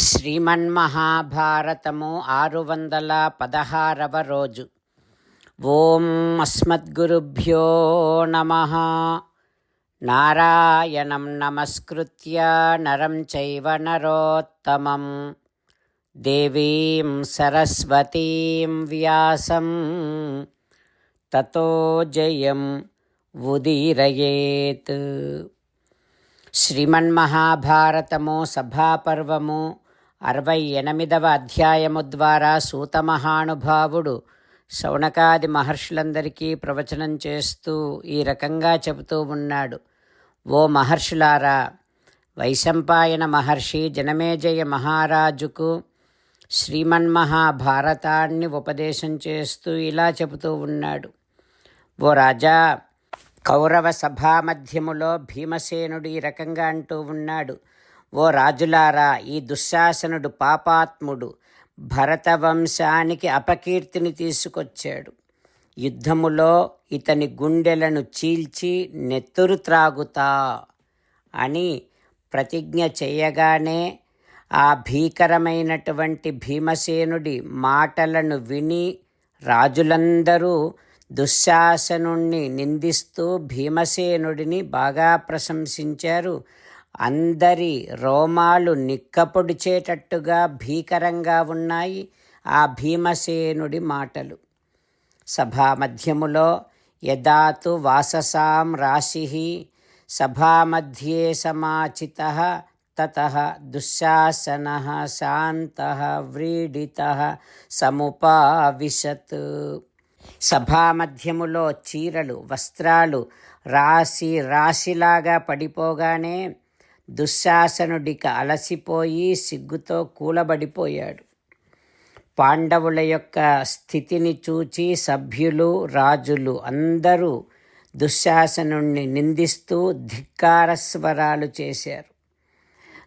శ్రీమన్మహాభారతము ఆరు వందల పదహారవ రోజు. ఓం అస్మద్గురుభ్యో నమ. నారాయణం నమస్కృత్య నరం చైవ నరోత్తమం. దేవీం సరస్వతీం వ్యాసం. తతో జయం ఉదీరయేత్. శ్రీమన్మహాభారతము సభాపర్వము అరవై ఎనిమిదవ అధ్యాయము ద్వారా సూతమహానుభావుడు శౌనకాది మహర్షులందరికీ ప్రవచనం చేస్తూ ఈ రకంగా చెబుతూ ఉన్నాడు. ఓ మహర్షులారా వైశంపాయన మహర్షి జనమేజయ మహారాజుకు శ్రీమన్మహాభారతాన్ని ఉపదేశం చేస్తూ ఇలా చెబుతూ ఉన్నాడు. ఓ రాజా కౌరవ సభా మధ్యములో భీమసేనుడు ఈ రకంగా అంటూ ఉన్నాడు. ఓ రాజులారా ఈ దుశ్శాసనుడు పాపాత్ముడు భరతవంశానికి అపకీర్తిని తీసుకొచ్చాడు. యుద్ధములో ఇతని గుండెలను చీల్చి నెత్తురు త్రాగుతా అని ప్రతిజ్ఞ చేయగానే ఆ భీకరమైనటువంటి భీమసేనుడి మాటలను విని రాజులందరూ దుశ్శాసనుణ్ణి నిందిస్తూ భీమసేనుడిని బాగా ప్రశంసించారు. అందరి రోమాలు నిక్కపొడిచేటట్టుగా భీకరంగా ఉన్నాయి ఆ భీమసేనుడి మాటలు. సభామధ్యములో యదాతు వాససాం రాశి సభామధ్యే సమాచిత తత దుశ్శాసన శాంత వ్రీడిత సముపావిశత్. సభామధ్యములో చీరలు వస్త్రాలు రాశి రాశిలాగా పడిపోగానే దుశ్శాసనుడిక అలసిపోయి సిగ్గుతో కూలబడిపోయాడు. పాండవుల యొక్క స్థితిని చూచి సభ్యులు రాజులు అందరూ దుశ్శాసనుణ్ణి నిందిస్తూ ధిక్కారస్వరాలు చేశారు.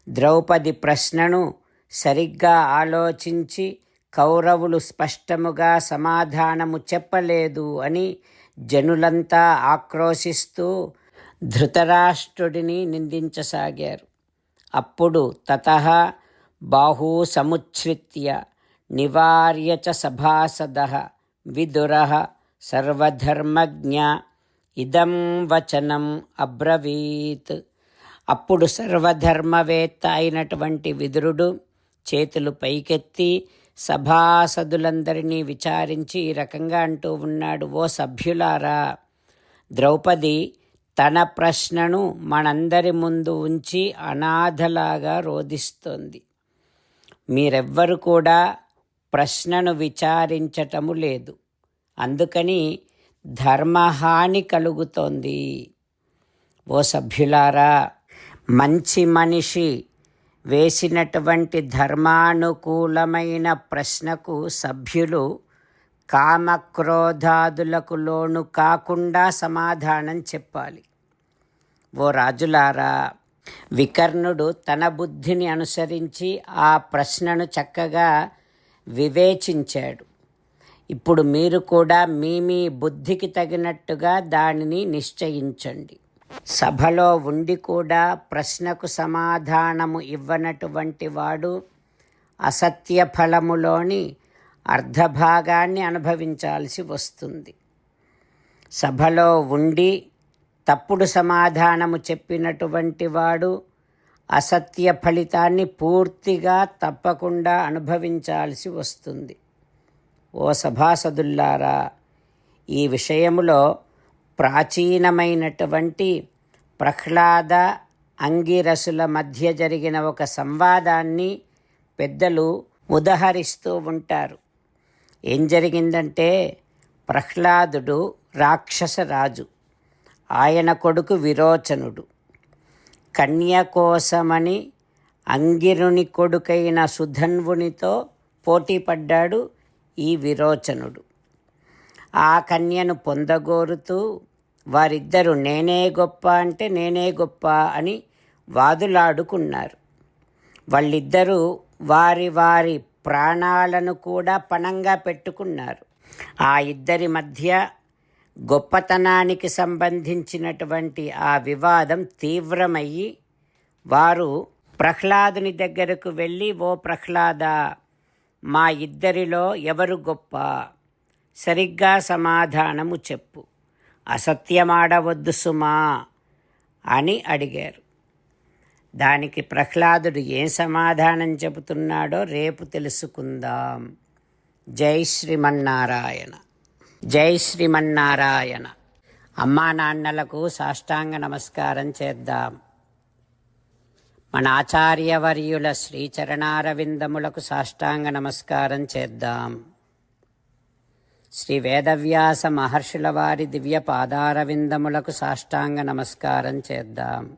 ద్రౌపది ప్రశ్నను సరిగ్గా ఆలోచించి కౌరవులు స్పష్టముగా సమాధానము చెప్పలేదు అని జనులంతా ఆక్రోశిస్తూ ధృతరాష్ట్రుడిని నిందించసాగారు. అప్పుడు తత బాహూ సముచ్ఛ్రిత్య నివార్య చ సభాసద విదుర సర్వధర్మజ్ఞ ఇదం వచనం అబ్రవీత్. అప్పుడు సర్వధర్మవేత్త అయినటువంటి విదురుడు చేతులు పైకెత్తి సభాసదులందరినీ విచారించి ఈ రకంగా అంటూ ఉన్నాడు ఓ సభ్యులారా ద్రౌపది తన ప్రశ్నను మనందరి ముందు ఉంచి అనాథలాగా రోధిస్తోంది. మీరెవ్వరు కూడా ప్రశ్నను విచారించటము లేదు. అందుకని ధర్మహాని కలుగుతోంది. ఓ సభ్యులారా మంచి మనిషి వేసినటువంటి ధర్మానుకూలమైన ప్రశ్నకు సభ్యులు కామక్రోధాదులకు లోను కాకుండా సమాధానం చెప్పాలి. ఓ రాజులారా వికర్ణుడు తన బుద్ధిని అనుసరించి ఆ ప్రశ్నను చక్కగా వివేచించాడు. ఇప్పుడు మీరు కూడా మీ మీ బుద్ధికి తగినట్టుగా దానిని నిశ్చయించండి. సభలో ఉండి కూడా ప్రశ్నకు సమాధానము ఇవ్వనటువంటి వాడు అసత్య ఫలములోని అర్ధభాగాన్ని అనుభవించాల్సి వస్తుంది. సభలో ఉండి తప్పుడు సమాధానము చెప్పినటువంటి వాడు అసత్య ఫలితాన్ని పూర్తిగా తప్పకుండా అనుభవించాల్సి వస్తుంది. ఓ సభాసదుల్లారా ఈ విషయములో ప్రాచీనమైనటువంటి ప్రహ్లాద అంగిరసుల మధ్య జరిగిన ఒక సంవాదాన్ని పెద్దలు ఉదహరిస్తూ ఉంటారు. ఏం జరిగిందంటే ప్రహ్లాదుడు రాక్షస రాజు ఆయన కొడుకు విరోచనుడు. కన్య కోసమని అంగిరుని కొడుకైన సుధన్వునితో పోటీపడ్డాడు ఈ విరోచనుడు. ఆ కన్యను పొందగోరుతూ వారిద్దరూ నేనే గొప్ప అంటే నేనే గొప్ప అని వాదులాడుకున్నారు. వాళ్ళిద్దరూ వారి వారి ప్రాణాలను కూడా పణంగా పెట్టుకున్నారు. ఆ ఇద్దరి మధ్య గొప్పతనానికి సంబంధించినటువంటి ఆ వివాదం తీవ్రమయ్యి వారు ప్రహ్లాదుని దగ్గరకు వెళ్ళి ఓ ప్రహ్లాద మా ఇద్దరిలో ఎవరు గొప్ప? సరిగ్గా సమాధానము చెప్పు. అసత్యమాడవద్దు సుమా అని అడిగారు. దానికి ప్రహ్లాదుడు ఏం సమాధానం చెబుతున్నాడో రేపు తెలుసుకుందాం. జై శ్రీమన్నారాయణ. జై శ్రీమన్నారాయణ. అమ్మా నాన్నలకు సాష్టాంగ నమస్కారం చేద్దాం. మన ఆచార్యవర్యుల శ్రీచరణారవిందములకు సాష్టాంగ నమస్కారం చేద్దాం. శ్రీ వేదవ్యాస మహర్షుల వారి దివ్య పాదారవిందములకు సాష్టాంగ నమస్కారం చేద్దాం.